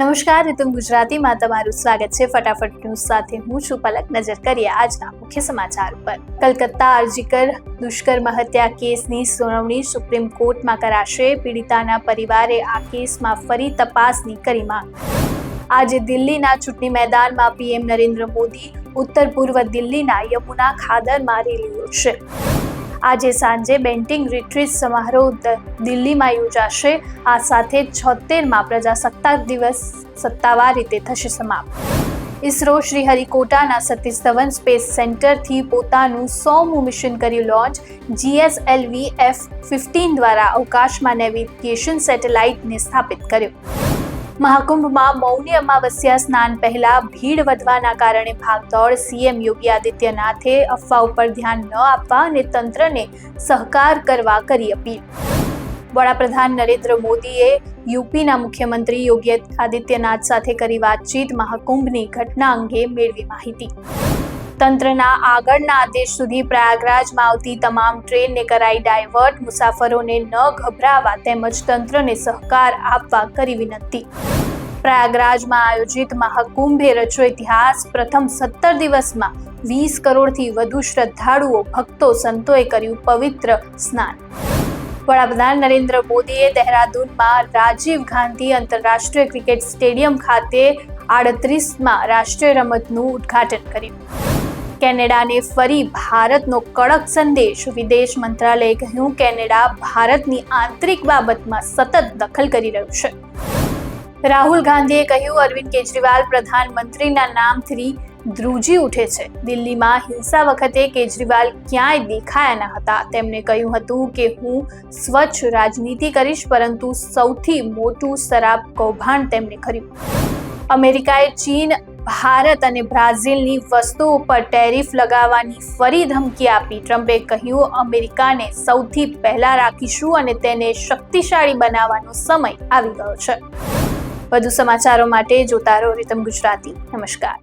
નમસ્કાર રીતુમ ગુજરાતીમાં તમારું સ્વાગત છે. ફટાફટ ન્યૂઝ સાથે હું છું પલક. નજર કરીએ આજના મુખ્ય સમાચાર પર. કલકત્તા અરજીકર દુષ્કર્મ હત્યા કેસની સુનાવણી સુપ્રીમ કોર્ટમાં કરાશે. પીડિતાના પરિવારે આ કેસમાં ફરી તપાસની કરી માંગ. આજે દિલ્હીના ચૂંટણી મેદાનમાં પીએમ નરેન્દ્ર મોદી ઉત્તર પૂર્વ દિલ્હીના યમુના ખાદરમાં રેલી યોજશે. આજે સાંજે બેન્ટિંગ રિટ્રીટ સમારોહ દિલ્હીમાં યોજાશે. આ સાથે છોતેરમાં પ્રજાસત્તાક દિવસ સત્તાવાર રીતે થશે સમાપ્ત. ઇસરો શ્રીહરિકોટાના સતીશ ધવન સ્પેસ સેન્ટરથી પોતાનું સોમું મિશન કર્યું લોન્ચ જીએસએલવી એફ ફિફ્ટીન દ્વારા અવકાશમાં નેવિગેશન સેટેલાઇટને સ્થાપિત કર્યો. મહાકુંભમાં મૌની અમાવસ્યા સ્નાન પહેલા ભીડ વધવાના કારણે ભાગદોડ સીએમ યોગી આદિત્યનાથે અફવા ઉપર ધ્યાન ન આપવા અને તંત્રને સહકાર કરવા કરી અપીલ. વડાપ્રધાન નરેન્દ્ર મોદીએ યુપીના મુખ્યમંત્રી યોગી આદિત્યનાથ સાથે કરી વાતચીત મહાકુંભની ઘટના અંગે મેળવી માહિતી. તંત્રના આગળના આદેશ સુધી પ્રયાગરાજમાં આવતી તમામ ટ્રેનને કરાઈ ડાયવર્ટ, મુસાફરોને ન ગભરાવા તેમજ તંત્રને સહકાર આપવા કરી વિનંતી. પ્રયાગરાજમાં આયોજિત મહાકુંભે રચ્યો ઇતિહાસ. પ્રથમ સત્તર દિવસમાં વીસ કરોડથી વધુ શ્રદ્ધાળુઓ, ભક્તો, સંતોએ કર્યું પવિત્ર સ્નાન. વડાપ્રધાન નરેન્દ્ર મોદીએ દહેરાદૂનમાં રાજીવ ગાંધી આંતરરાષ્ટ્રીય ક્રિકેટ સ્ટેડિયમ ખાતે આડત્રીસમાં રાષ્ટ્રીય રમતનું ઉદ્ઘાટન કર્યું. કેનેડાને ફરી ભારતનો કડક સંદેશ વિદેશ મંત્રાલયે કહ્યું કેનેડા ભારતની આંતરિક બાબતમાં સતત દખલ કરી રહ્યું છે. રાહુલ ગાંધીએ કહ્યું, અરવિંદ કેજરીવાલ પ્રધાનમંત્રીના નામથી ધ્રુજી ઉઠે છે. દિલ્હીમાં હિંસા વખતે કેજરીવાલ ક્યાંય દેખાયા ન હતા. તેમણે કહ્યું હતું કે, હું સ્વચ્છ રાજનીતિ કરીશ, પરંતુ સૌથી મોટું શરાબ કૌભાંડ તેમણે કર્યું. અમેરિકાએ ચીન, ભારત અને બ્રાઝિલની વસ્તુઓ પર ટેરિફ લગાવવાની ફરી ધમકી આપી. ટ્રમ્પે કહ્યું, અમેરિકાને સૌથી પહેલા રાખીશું અને તેને શક્તિશાળી બનાવવાનો સમય આવી ગયો છે. વધુ સમાચારો માટે જોતા રહો રીતમ ગુજરાતી. નમસ્કાર.